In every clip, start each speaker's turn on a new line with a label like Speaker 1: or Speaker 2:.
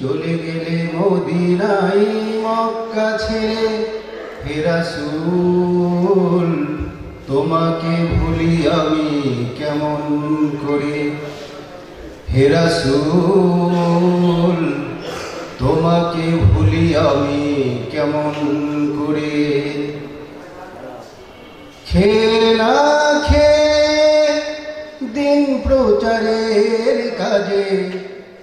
Speaker 1: চলে গেলে মদিনাই মক্কা ছেড়ে ফেরাসুল তোমাকে ভুলি আমি কেমন করে? হেরাসুল তোমাকে ভুলি আমি কেমন করে? খেলা খে দিন প্রচারের কাজে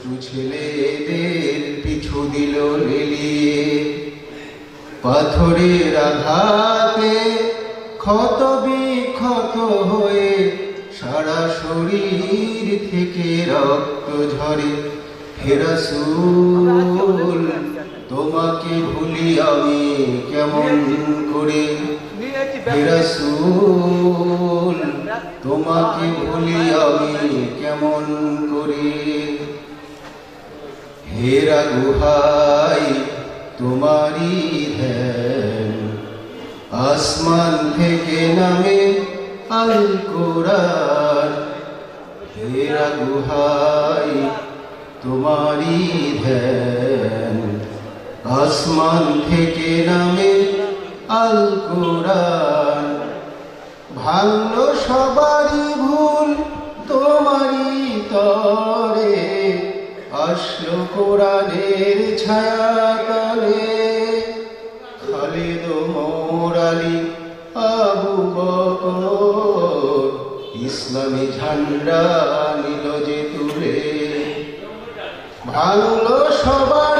Speaker 1: দুষ্টু ছেলেদের পিছু দিল লেলিয়ে পাথরের আঘাতে ক্ষত বিক্ষত হয়ে সারা শরীর থেকে রক্ত ঝরে। ফেরাসুল, তোমাকে ভুলি আমি কেমন করে? ফেরাসুল, তোমাকে ভুলি আমি কেমন করে? হেরা গুহাই তোমারি ধ্যান। আসমান থেকে নামে আল কোরআন। হেরা গুহাই তোমারি ধ্যান। আসমান থেকে নামে আল কোরআন। ভাঙলো সবারই ভুল, তোমারই তরে। আসলো কোরআনের ছায়া তলে খালিদ মোরালি আবু বকর, ইসলামী ঝান্ডা নিল যে তুলে। ভাঙলো সবারই